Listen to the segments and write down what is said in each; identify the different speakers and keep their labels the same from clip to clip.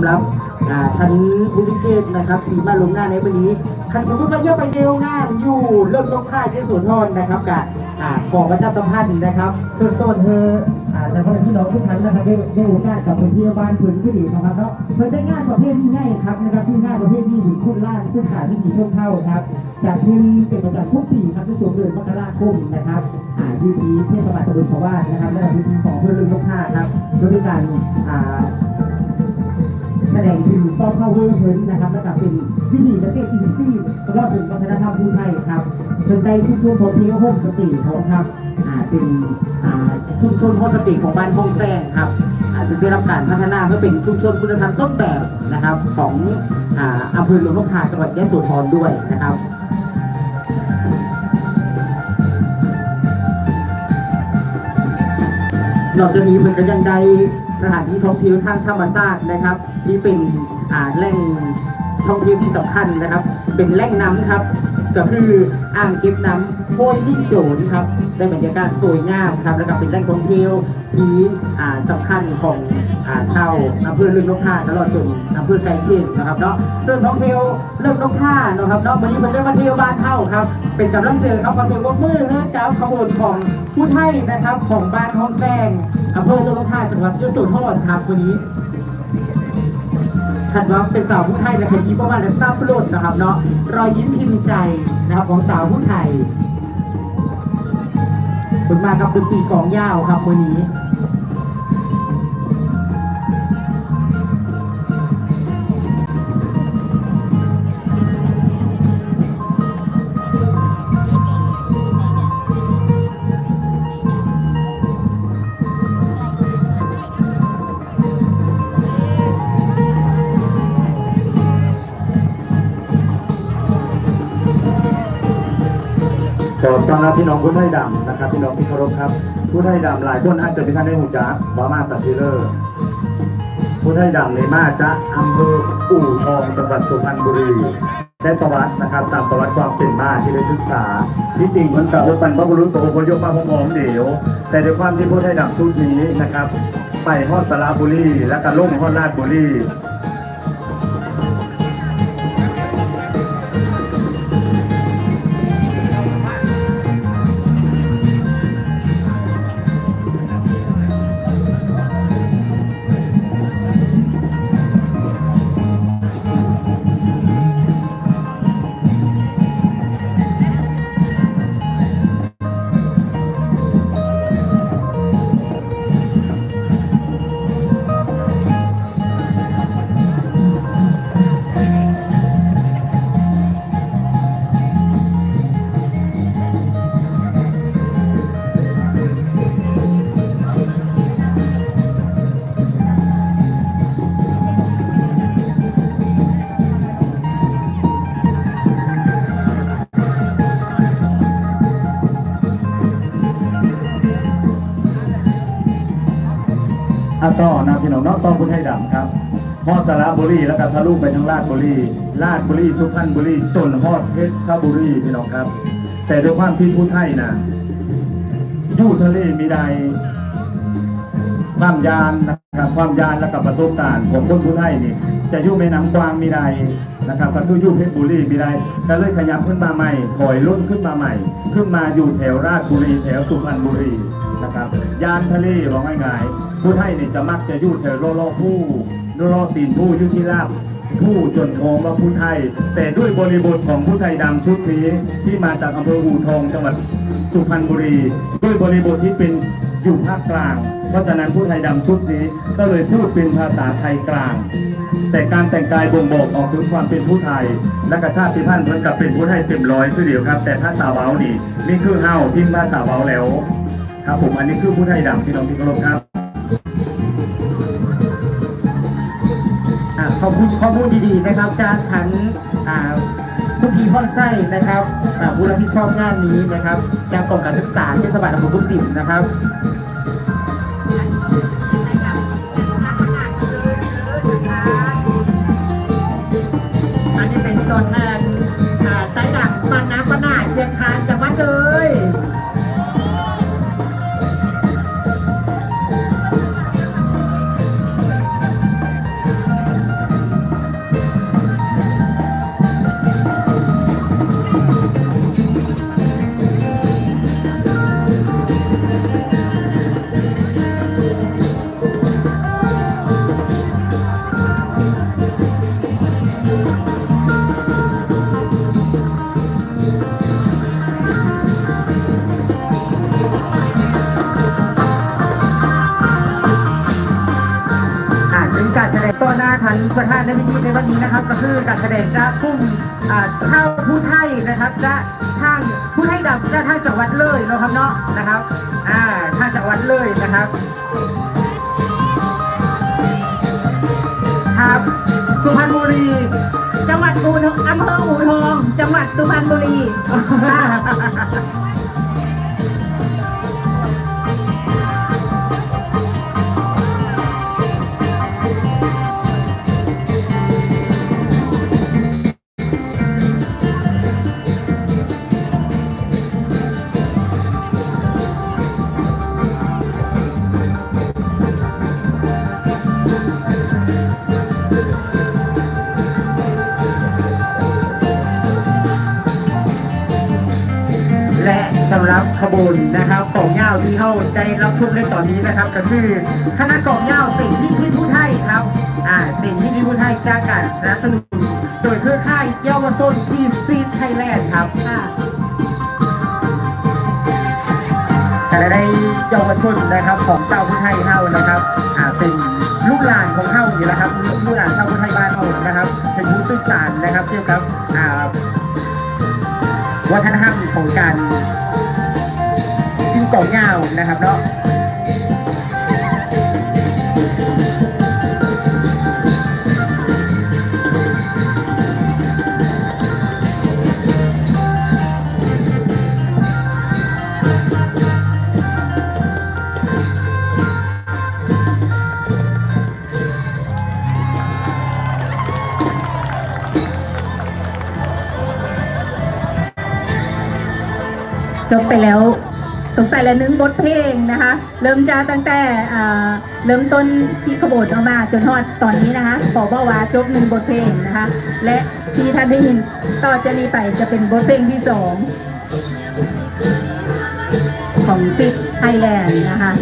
Speaker 1: ำรับท่านผู้พิเกตนะครับที่มาลงงาในวันนี้คันสมมติว่าจะไปเดียวงานอยู่เริ่มลงค่ายที่สวนทอนนะครับกับอ่าขอประชาสัมพันธ์นะครับส่วนโซนเธอแต่พ่อพี่น้องทุกท่านนะครับได้ได้โอกาสกับเป็นพยาบาลพื้นที่ดีนะครับเนาะเพิ่นได้งานประเภทนี้ง่ายครับนะครับที่ง่านประเภทนี้ถึงคุณล่างซึ่งขาดที่กี่ช่วงเท่าครับจากที่เป็นประจำทุกปีครับในช่วงเดือนมกราคมนะครับอ่าที่ทีเทศบาลตำบลสว่านนะครับและพิธีของเพื่อนรุ่นลูกค้าครับโดยการอ่า ดงถึงซอฟต์พาวเวอร์เพิ่นนะครับแล้วก็เป็นวิถีเกษตรอินทรีย์ตลอดถึงวัฒนธรรมภูไทยครับเพิ่นได้ชุมชนโฮเทลโฮมสตย์ของครับอ่าเป็นอ่าชุมชนโฮมสตย์ของบ้านโฮงแซงครับอ่าซึ่งได้รับการพัฒนาเพื่อเป็นชุมชนคุณธรรมต้นแบบนะครับของอ่าอำเภอหลวงนกทาจังหวัดยะโสธรด้วยนะครับนอกจากนี้มันก็ยังได้ สถานที่ท่องเที่ยวทางธรรมชาตินะครับ ที่เป็นอ่าแหล่งท่องเที่ยวที่สำคัญนะครับ เป็นแหล่งน้ำครับ ก็คืออ่างเก็บน้ำ ห้วยลิ่งโจนครับได้บรรยากาศสวยงามครับ แล้วก็เป็นแหล่งท่องเที่ยวที่อ่าสำคัญของอาชาวอำเภอเรืองนกท่าตลอดจนอำเภอไก่เคียงนะครับเนาะส่วนท่องเที่ยวเรื่องนกท่านะครับเนาะวันนี้มันได้มาเที่ยวบ้านเท่าครับ เป็นกำลังเจอครับขอเสียงปรบมือนะเจ้าขบวนของผู้ไทยนะครับของบ้านห้องแซงอำเภอเรืองนกท่าจังหวัดยโสธรครับวันนี้คันว่าเป็นสาวผู้ไทยและขยิ้มประมาณและทราบโปรดนะครับเนาะรอยยิ้มพิมพ์ใจนะครับของสาวผู้ไทย คุณมากับดนตรีกองยาวครับวันนี้
Speaker 2: ขอต้อนรับพี่น้องผู้ไทยดำนะครับพี่น้องที่เคารพครับผู้ไทยดำหลายคนอาจจะมีท่านได้หูจักว่ามาตัดซิเลอร์ผู้ไทยดำในมาจากอำเภออู่ทองจังหวัดสุพรรณบุรีได้ประวัตินะครับตามประวัติความเป็นมาที่ได้ศึกษา ที่จริงมันกับปันพระบุรุษตัวอพยพมาพร้อมๆเดียว แต่ด้วยความที่ผู้ไทยดำชุดนี้นะครับไปฮอดสระบุรีและก็ลงฮอดราชบุรี อะต่อนะพี่น้องเน้องต่อพุทธไทยดำครับฮอดสระบุรีแล้วก็ทะลุไปทางลาดบุรีลาดบุรีสุพรรณบุรีจนฮอดเพชรบุรีพี่น้องครับ แต่ด้วยความที่ผู้ไทยนะอยู่ทะเลมีใดความยานนะครับความยานและกับประสบการณ์ของคนผู้ไทยนี่ จะอยู่แม่น้ำกวางมีใดนะครับก็คืออยู่เพชรบุรีมีใดก็เลยขยับขึ้นมาใหม่ ถอยรุ่นขึ้นมาใหม่ ขึ้นมาอยู่แถวราชบุรีแถวสุพรรณบุรี นะครับ ยานทะเลว่าง่ายๆผู้ไทยนี่ยจะมักจะยู่แถวโลโลผู้โลโลตีนผู้ยุทิราบผู้จนโทงว่าผู้ไทย แต่ด้วยบริบทของผู้ไทยดำชุดนี้ที่มาจากอำเภออู่ทองจังหวัดสุพรรณบุรี ด้วยบริบทที่เป็นอยู่ภาคกลาง เพราะฉะนั้นผู้ไทยดำชุดนี้ก็เลยพูดเป็นภาษาไทยกลาง แต่การแต่งกายบ่งบอกออกถึงความเป็นผู้ไทย และกชาติพันธุ์เหมือนกับเป็นผู้ไทยเต็มร้อยคือเดียวครับ แต่ภาษาเว้านี่นี่คือเฮาที่ภาษาเว้าแล้ว ครับผมอันนี้คือผู้ไทยดำพี่น้องที่เคารพครับ
Speaker 1: อ่าขอบคุณข้อมูลดีๆนะครับจากทันอ่าผู้พีพ่อนไส้นะครับอ่าผู้รับผิดชอบงานนี้นะครับจากกองการศึกษาเทศบาลตำบลกุสิมนะครับ
Speaker 3: ต่อหน้า
Speaker 1: ทันประธานในพิธีในวันนี้นะครับ ก็คือการแสดงจากกลุ่มอ่าชาผู้ไทยนะครับจะทางผู้ไทยดำจะทางจังหวัดเลยเนาะครับเนาะนะครับอ่าทางจังหวัดเลยนะครับครับสุพรรณบุรี
Speaker 4: จังหวัดอูทองอำเภออูทอง จังหวัดสุพรรณบุรี
Speaker 1: ขบวนนะครับกล่องเหย้าที่เขาได้รับชมในตอนนี้นะครับ ก็คือคณะกล่องเหย้าสิ่งที่ที่ผู้ไทยครับอ่าสิ่งที่ที่ผู้ไทยจากการสนับสนุนโดยเครือข่ายเยาวชนทีซีไทยแลนด์ครับ
Speaker 4: ค่ะ
Speaker 1: แต่ได้เยาวชนนะครับของชาวพุทธไทยเฮานะครับอ่าเป็นลูกหลานของเฮานี่แหละครับลูกหลานชาวพุทธไทยบ้านเฮานะครับ เป็นผู้สืบสานนะครับเกี่ยวกับอ่าวัฒนธรรมของการ ก่องเหย้านะครับเนาะ
Speaker 4: จบไปแล้ว งสัยและนึงบทเพลงนะคะ เริ่มจากตั้งแต่เริ่มต้นที่ขบวนออกมาจนฮอดตอนนี้นะคะขอบอกว่าจบหนึ่งบทเพลงนะคะ และที่ท่านได้ยินต่อจากนี้ไปจะเป็นบทเพลงที่สองของซิปไทยแลนด์นะคะ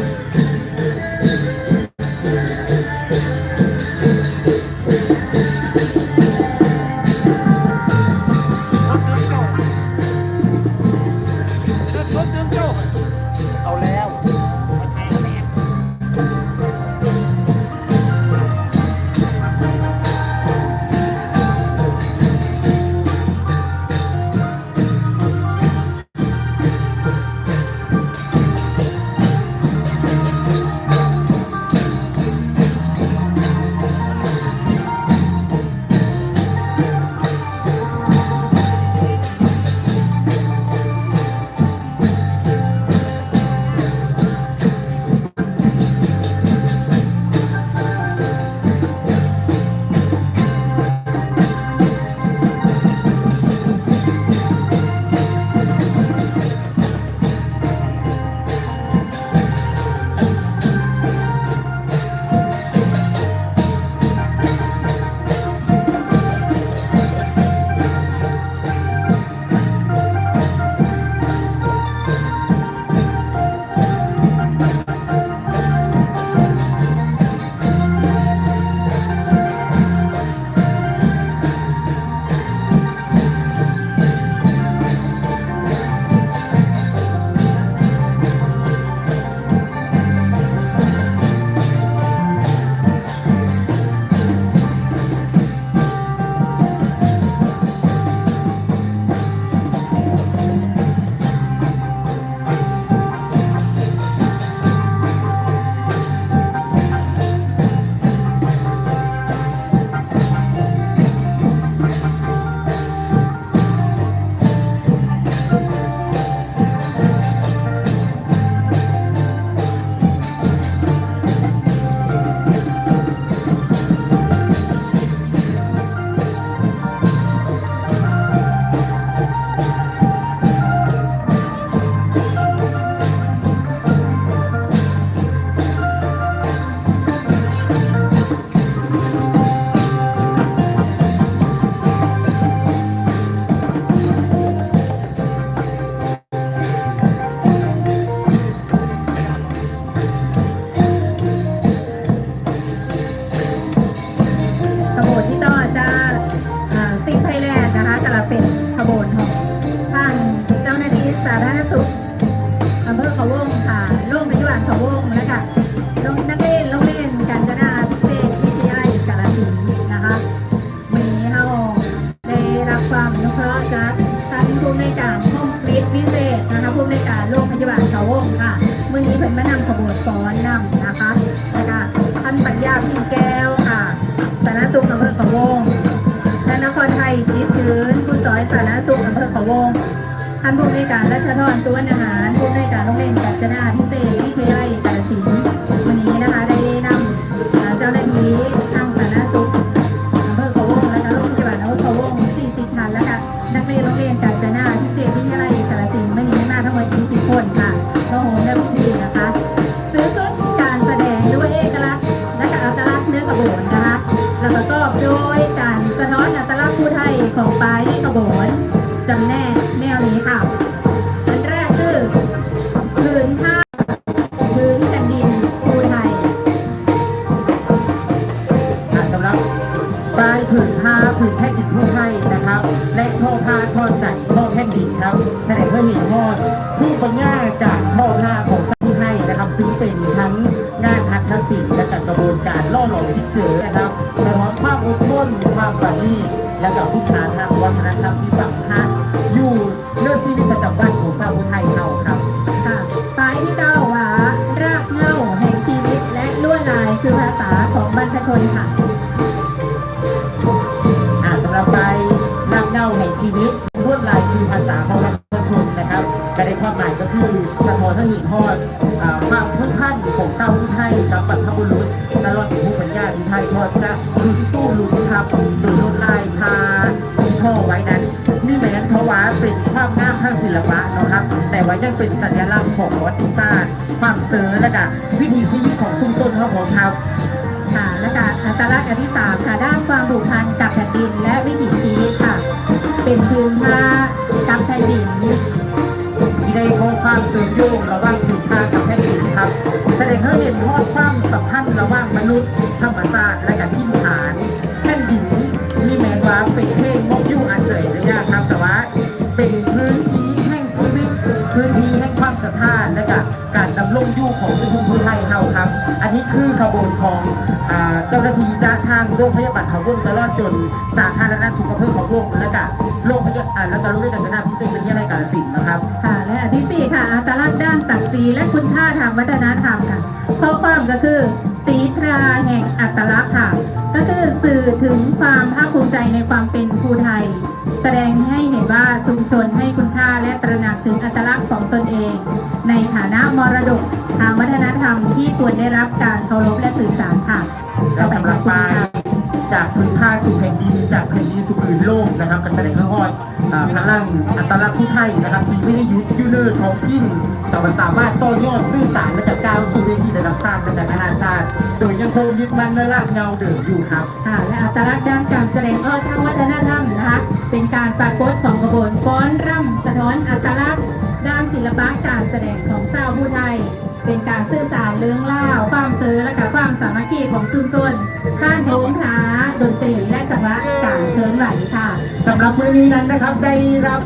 Speaker 4: harapin. งาน
Speaker 1: หัตถศิลป์และกับกระบวนการล่อหลอมจิตเจอนะครับสะท้อนความอดทนความปราณีตและกับคุณค่าทางวัฒนธรรมที่สำคัญอยู่เรื่องชีวิตประจำวันของชาวผู้ไทยเราครับ
Speaker 4: ค่ะปลายที่เก้าหวารากเหง้าแห่งชีวิตและลวดลายคือภาษาของบรรพชนค่ะ
Speaker 1: อ่าสำหรับใบลากเหง้าแห่งชีวิตลวดลายคือภาษาของประชาชนนะครับก็ได้ความหมายก็คือสะท้อนให้เห็นทอดอ่าความผูก พันของชาวพุทธไทยกับบรรพบุรุษตลอดถึงผู้ปัญญาที่ไทยทอดจะลุนสู้ลุนครับโดยลดลายพาที่ท่อไว้นั้นนี่แม้นทว่าเป็นความงามทางศิลปะนะครับ แต่ว่ายังเป็นสัญลักษณ์ของวัติศาสตร์ความเสริและก็วิถีชีวิตของชุมชนเขาผมครับ
Speaker 4: ค่ะและก็อัตลักษณ์อันที่สามค่ะด้านความผูกพันกับแผ่นดินและวิถีชีวิตค่ะ เป็นพื้นผ้ากับแผ่นดิน
Speaker 1: ที่ได้ข้อความเสริมโยงระหว่างผืนผ้ากับแผ่นดินครับ แสดงให้เห็นทอดความสัมพันธ์ระหว่างมนุษย์ธรรมศาสตร์และกับทินฐานแผ่นดินมีแม้ว่าเป็นเพลงมกยุ่งอาศัยระยะครับแต่ว่าเป็นพื้นที่แห่งชีวิต พื้นที่แห่งความศรัทธาและกับการดำรงอยู่ของชุมชนผู้ไทยเฮาครับ อันนี้คือขบวนของเจ้าหน้าที่จากทางโรงพยาบาลเขาวงตลอดจนสาธารณสุขอำเภอเขาวงและกับโรงพยาบาลและก็โรงเรียนการจนาพิเศษวิทยาลัยกาฬสินนะครับ
Speaker 4: ณ์ด้านศักดิ์ศรีและคุณค่าทางวัฒนธรรมค่ะ ข้อความก็คือ สีตราแห่งอัตลักษณ์ค่ะ ก็คือสื่อถึงความภาคภูมิใจในความเป็นภูไทย แสดงให้เห็นว่าชุมชนให้คุณค่าและตระหนักถึงอัตลักษณ์ของตนเอง ในฐานะมรดกทางวัฒนธรรมที่ควรได้รับการเคารพและสื่อสารค่ะ
Speaker 1: และสำหรับปลายจากพื้นผ้าสู่แผ่นดิน จากแผ่นดินสู่พื้นโลกนะครับการแสดงข้างฮอดอ่า พลังอัตลักษณ์ผู้ไทยนะครับที่ไม่ได้ยุดอยูเนอร์ท้องถิ่นแต่ว่าสามารถต่อยอดสื่อสารและกับก้าวสู่เวทีระดับชาติและนานาชาติ โดยยังคงยึดมั่นในรากเงาเดิมอยู่ครับ
Speaker 4: ค่ะและอัตลักษณ์ด้านการแสดงออกทางวัฒนธรรมนะคะเป็นการปรากฏของกระบวนฟ้อนรำสะท้อนอัตลักษณ์ ด้านศิลปะการแสดงของชาวผู้ไทย เป็นการสื่อสารเลื้องเล่าความเสือและกับความสามัคคีของชุมชนท่านโงท้าดนตรีและจังหวะการเคลื่อนไหวค่ะ
Speaker 1: สำหรับมือนี้นั้นนะครับได้รับ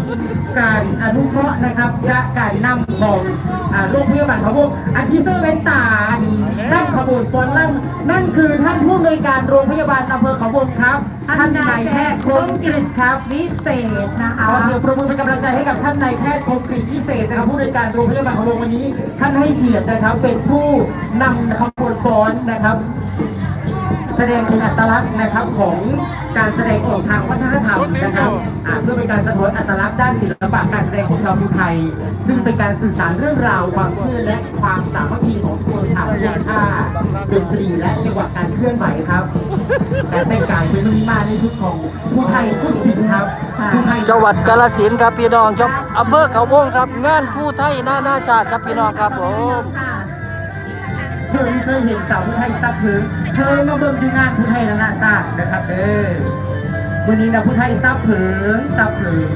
Speaker 1: การอนุเคราะห์นะครับจากการนำของ อ่าโรงพยาบาลเขาวงอันที่เซอร์เวนตานนำขบวนฟ้อนล่ำนั่นคือท่านผู้อำนวยการโรงพยาบาลอำเภอเขาวงครับ ท่านนายแพทย์คมกฤษครับ
Speaker 4: วิเศษนะคะ
Speaker 1: ขอเสียงประมือเป็นกำลังใจให้กับท่านนายแพทย์คมกฤษพิเศษนะครับผู้ในวยการโรงพยาบาลของโรงวันนี้ ท่านให้เกียรตินะครับเป็นผู้นำขบวนฟ้อนนะครับ แสดงถึงอัตลักษณ์นะครับของการแสดงออกทางวัฒนธรรมนะครับเพื่อเป็นการสะท้อนอัตลักษณ์ด้านศิลปะการแสดงของชาวภูไทย ซึ่งเป็นการสื่อสารเรื่องราวความเชื่อและความสามัคคีของทุกคนผ่านท่วงท่าดนตรีและจังหวะการเคลื่อนไหวครับการแต่งกายเป็นมิมาในชุดของผู้ไทยกุสตินครับผู้ไทย
Speaker 5: จังหวัดกาฬสินธุ์ครับพี่น้องครับอำเภอเขาวงครับงานผู้ไทยหนานาชาติครับพี่น้องครับผม
Speaker 1: เธอที่เคยเห็นสาวผู้ไทยซับเพิงเธอมาเบิ่งที่งานผู้ไทยนานาชาตินะครับเออวันนี้นะผู้ไทยซับเพิงซับเพิง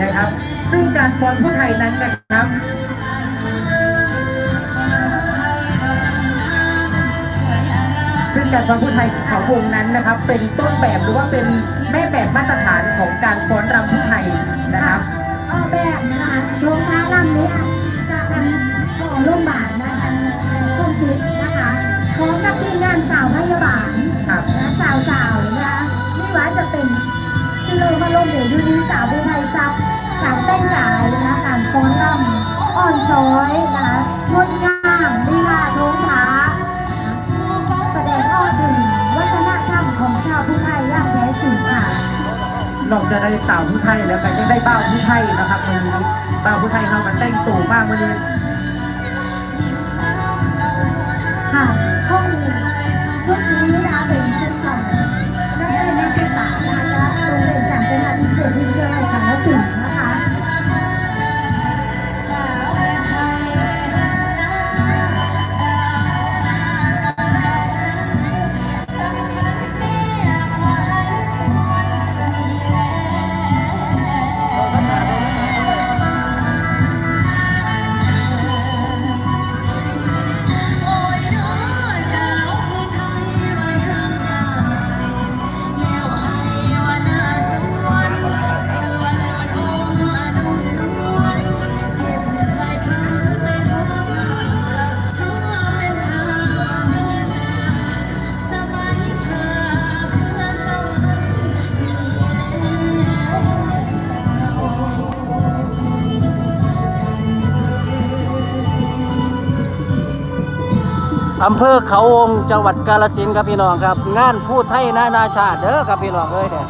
Speaker 5: นะ
Speaker 1: ครับ ซึ่งการฟ้อนผู้ไทยนั้นนะครับซึ่งการฟ้อนผู้ไทยเขาวงนั้นนะครับ เป็นต้นแบบหรือว่าเป็นแม่แบบมาตรฐานของการฟ้อนรำผู้ไทยนะครับ
Speaker 6: ออกแบบนะคะโรงค้าลำนี้จากทางของโรงพยาบาลนะคะคงคิดนะคะพร้อมกับทีมงานสาวพยาบาล
Speaker 1: ครับ
Speaker 6: และสาวสาวๆนะคะไม่ว่าจะเป็นซิโลมาลมเดยูดีสาวบุไทยซับ การเต้นกายนะคะการฟ้อนรำอ่อนช้อยนะคะงดงามลีลาโทงท้าแสดงออกถึงวัฒนธรรมของชาวผู้ไทยอย่างแท้จริงค่ะ
Speaker 1: นอกจากได้สาวผู้ไทยแล้วก็ยังได้เป้าผู้ไทยนะครับวันนี้เป้าผู้ไทยเขากันแต่งตัวมากวันนี้
Speaker 6: อำ
Speaker 5: เภอเขาวงจังหวัดกาลสินครับพี่น้องครับ งานผู้ไทยนานาชาติเด้อครับพี่น้องเอ้ยเนี่ย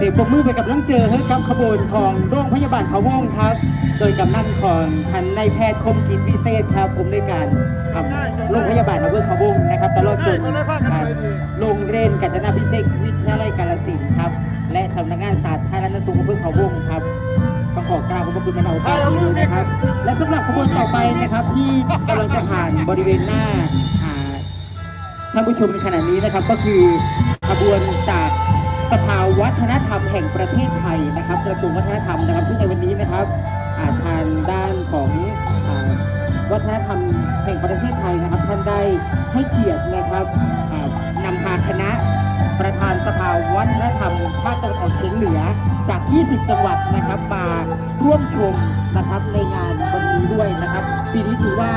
Speaker 6: สี
Speaker 1: ยงปรบมือไปกับลังเจอให้กับขบวนของโรงพยาบาลเขาวงครับ โดยกำนันของพันนายแพทย์คมกิจวิเศษครับผมด้วยการครับโรงพยาบาลอำเภอเขาวงนะครับตลอดจนอ่าโรงเรียนกาญจนาพิเศษกวิทยาลัยกาฬสินธุ์ครับ และสำนักงานสาธารณสุขอำเภอเขาวงครับก็ขอกราบขอบพระคุณมาณโอกาสนี้ด้วยนะครับ และสำหรับขบวนต่อไปนะครับ ที่กำลังจะผ่านบริเวณหน้าอ่าท่านผู้ชมในขณะนี้นะครับก็คือขบวนจาก สภาวัฒนธรรมแห่งประเทศไทยนะครับกระทรวงวัฒนธรรมนะครับซึ่งในวันนี้นะครับอ่าทางด้านของอวัฒนธรรมแห่งประเทศไทยนะครับ ท่านได้ให้เกียรตินะครับนำพาคณะประธานสภาวัฒนธรรมภาคตะวันออกเฉียงเหนือจาก 20 จังหวัดนะครับมาร่วมชมนะครับในงานวันนี้ด้วยนะครับ ปีนี้ถือว่า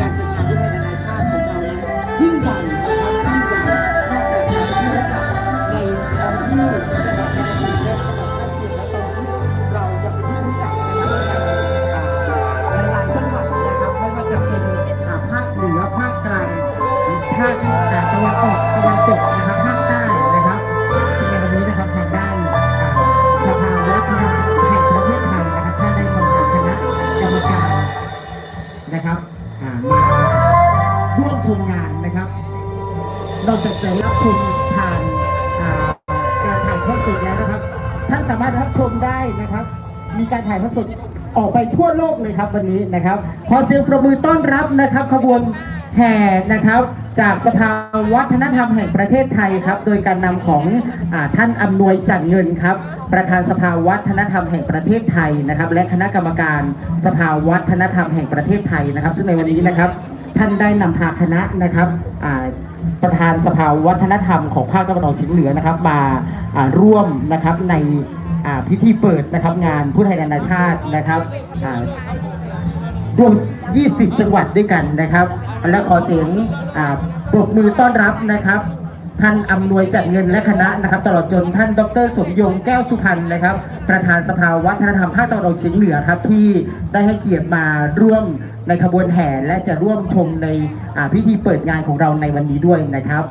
Speaker 1: การจัดงานด้วยนานาชาติของเรานั้นยิ่งใหญ่ ภาคตะวันออกตะวันตกนะครับภาคใต้นะครับซึ่งในวันนี้นะครับทางด้านสภาวัฒนธรรมแห่งประเทศไทยนะครับท่านได้นำคณะกรรมการนะครับมาร่วมชมงานนะครับเราจากจะรับชมผ่านการถ่ายทอดสดแล้วนะครับ ท่านสามารถรับชมได้นะครับ มีการถ่ายทอดสดออกไปทั่วโลกเลยครับวันนี้นะครับ ขอเสียงประมือต้อนรับนะครับ ขบวนแห่นะครับ จากสภาวัฒนธรรมแห่งประเทศไทยครับ โดยการนำของอท่านอำนวยจันเงินครับ ประธานสภาวัฒนธรรมแห่งประเทศไทยนะครับ และคณะกรรมการสภาวัฒนธรรมแห่งประเทศไทยนะครับ ซึ่งในวันนี้นะครับ ท่านได้นำพาคณะนะครับประธานสภาวัฒนธรรมของภาคตะวันออกเฉียงเหนือนะครับ มาร่วมนะครับในพิธีเปิดนะครับงานผู้ไทยนานาชาตินะครับ รวม 20 จังหวัดด้วยกันนะครับ และขอเสียงปรบมือต้อนรับนะครับท่านอำนวยจัดเงินและคณะนะครับ ตลอดจนท่านดรสมยงแก้วสุพรรณนะครับ ประธานสภาวัฒนธรรมภาคตะวันออกเฉียงเหนือครับ ที่ได้ให้เกียรติมาร่วมในขบวนแห่และจะร่วมชมในพิธีเปิดงานของเราในวันนี้ด้วยนะครับ